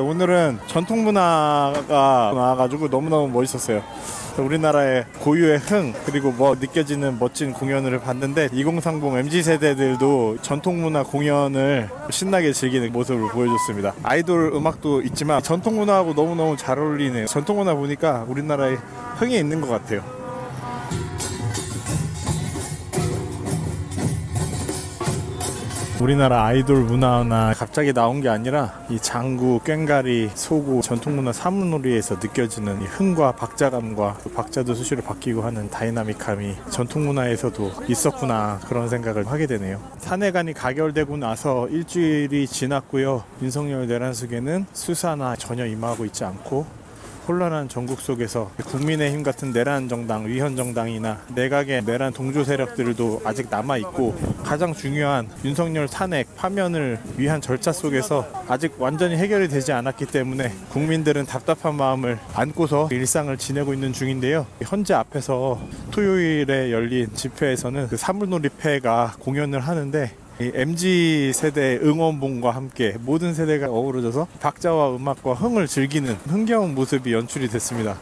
오늘은 전통 문화가 나와가지고 너무너무 멋있었어요. 우리나라의 고유의 흥 그리고 뭐 느껴지는 멋진 공연을 봤는데 2030 MZ 세대들도 전통 문화 공연을 신나게 즐기는 모습을 보여줬습니다. 아이돌 음악도 있지만 전통 문화하고 너무너무 잘 어울리네요. 전통 문화 보니까 우리나라에 흥이 있는 것 같아요. 우리나라 아이돌 문화나 갑자기 나온 게 아니라 이 장구, 꽹가리, 소구, 전통문화 사물놀이에서 느껴지는 이 흥과 박자감과 그 박자도 수시로 바뀌고 하는 다이나믹함이 전통문화에서도 있었구나 그런 생각을 하게 되네요. 산해관이 가결되고 나서 일주일이 지났고요. 윤석열 내란숙에는 수사나 전혀 임하고 있지 않고 혼란한 전국 속에서 국민의힘 같은 내란 정당, 위헌 정당이나 내각의 내란 동조 세력들도 아직 남아 있고 가장 중요한 윤석열 탄핵 파면을 위한 절차 속에서 아직 완전히 해결이 되지 않았기 때문에 국민들은 답답한 마음을 안고서 일상을 지내고 있는 중인데요. 현재 앞에서 토요일에 열린 집회에서는 그 사물놀이 패가 공연을 하는데 이 MZ 세대 응원봉과 함께 모든 세대가 어우러져서 박자와 음악과 흥을 즐기는 흥겨운 모습이 연출이 됐습니다.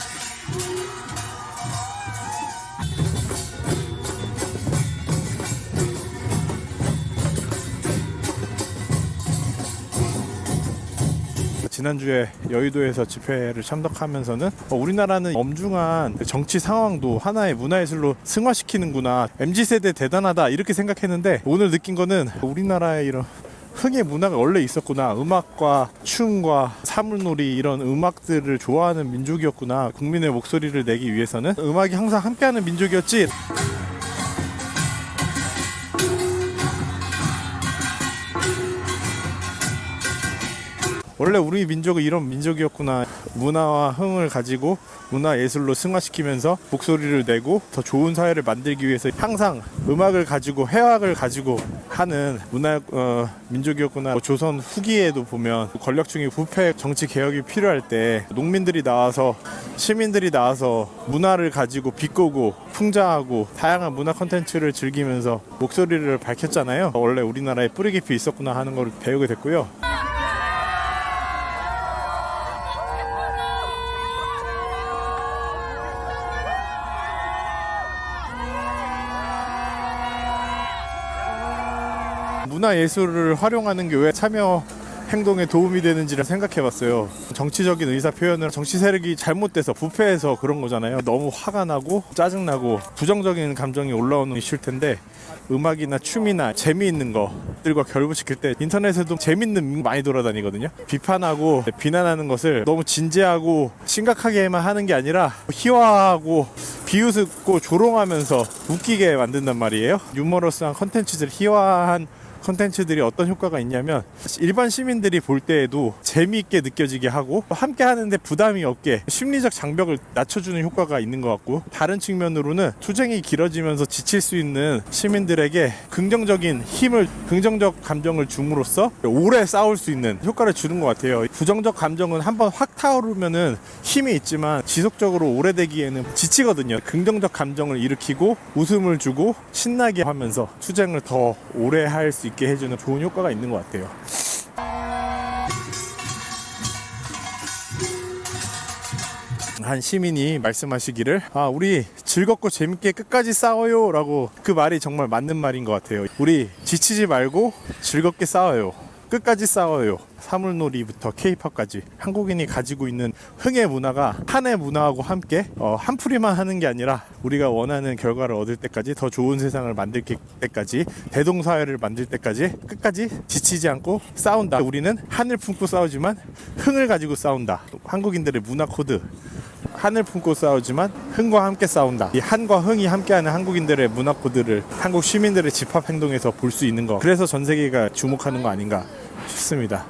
지난주에 여의도에서 집회를 참석하면서는 어, 우리나라는 엄중한 정치 상황도 하나의 문화예술로 승화시키는구나. MZ세대 대단하다. 이렇게 생각했는데 오늘 느낀 거는 우리나라의 이런 흥의 문화가 원래 있었구나. 음악과 춤과 사물놀이 이런 음악들을 좋아하는 민족이었구나. 국민의 목소리를 내기 위해서는 음악이 항상 함께하는 민족이었지. 원래 우리 민족은 이런 민족이었구나. 문화와 흥을 가지고 문화 예술로 승화시키면서 목소리를 내고 더 좋은 사회를 만들기 위해서 항상 음악을 가지고 해악을 가지고 하는 문화 어, 민족이었구나. 조선 후기에도 보면 권력층이 부패 정치 개혁이 필요할 때 농민들이 나와서 시민들이 나와서 문화를 가지고 비꼬고 풍자하고 다양한 문화 컨텐츠를 즐기면서 목소리를 밝혔잖아요. 원래 우리나라에 뿌리 깊이 있었구나 하는 걸 배우게 됐고요. 문화 예술을 활용하는 게 왜 참여 행동에 도움이 되는지를 생각해 봤어요. 정치적인 의사 표현을 정치 세력이 잘못돼서 부패해서 그런 거잖아요. 너무 화가 나고 짜증나고 부정적인 감정이 올라오는 이슈일 텐데 음악이나 춤이나 재미있는 것들과 결부시킬 때 인터넷에도 재밌는 밈 많이 돌아다니거든요. 비판하고 비난하는 것을 너무 진지하고 심각하게만 하는 게 아니라 희화하고 비웃고 조롱하면서 웃기게 만든단 말이에요. 유머러스한 컨텐츠들 희화한 컨텐츠들이 어떤 효과가 있냐면 일반 시민들이 볼 때에도 재미있게 느껴지게 하고 함께 하는데 부담이 없게 심리적 장벽을 낮춰주는 효과가 있는 것 같고 다른 측면으로는 투쟁이 길어지면서 지칠 수 있는 시민들에게 긍정적인 힘을 긍정적 감정을 줌으로써 오래 싸울 수 있는 효과를 주는 것 같아요. 부정적 감정은 한번 확 타오르면은 힘이 있지만 지속적으로 오래되기에는 지치거든요. 긍정적 감정을 일으키고 웃음을 주고 신나게 하면서 투쟁을 더 오래 할 수 있게 해주는 좋은 효과가 있는 것 같아요. 한 시민이 말씀하시기를 아 우리 즐겁고 재밌게 끝까지 싸워요 라고 그 말이 정말 맞는 말인 것 같아요. 우리 지치지 말고 즐겁게 싸워요. 끝까지 싸워요 사물놀이부터 케이팝까지 한국인이 가지고 있는 흥의 문화가 한의 문화하고 함께 어, 한풀이만 하는 게 아니라 우리가 원하는 결과를 얻을 때까지 더 좋은 세상을 만들 때까지 대동사회를 만들 때까지 끝까지 지치지 않고 싸운다 우리는 한을 품고 싸우지만 흥을 가지고 싸운다 한국인들의 문화 코드 한을 품고 싸우지만 흥과 함께 싸운다. 이 한과 흥이 함께하는 한국인들의 문화 코드를 한국 시민들의 집합 행동에서 볼 수 있는 거. 그래서 전 세계가 주목하는 거 아닌가 싶습니다.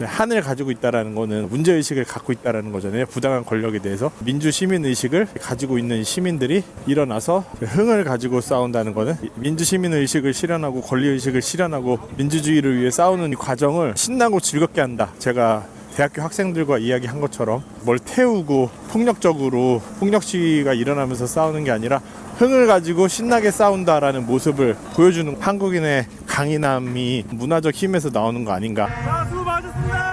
네, 한을 가지고 있다라는 거는 문제 의식을 갖고 있다라는 거잖아요. 부당한 권력에 대해서 민주 시민 의식을 가지고 있는 시민들이 일어나서 흥을 가지고 싸운다는 거는 민주 시민 의식을 실현하고 권리 의식을 실현하고 민주주의를 위해 싸우는 이 과정을 신나고 즐겁게 한다. 제가 대학교 학생들과 이야기한 것처럼 뭘 태우고 폭력적으로 폭력 시위가 일어나면서 싸우는 게 아니라 흥을 가지고 신나게 싸운다라는 모습을 보여주는 한국인의 강인함이 문화적 힘에서 나오는 거 아닌가 자, 수고 많으셨습니다.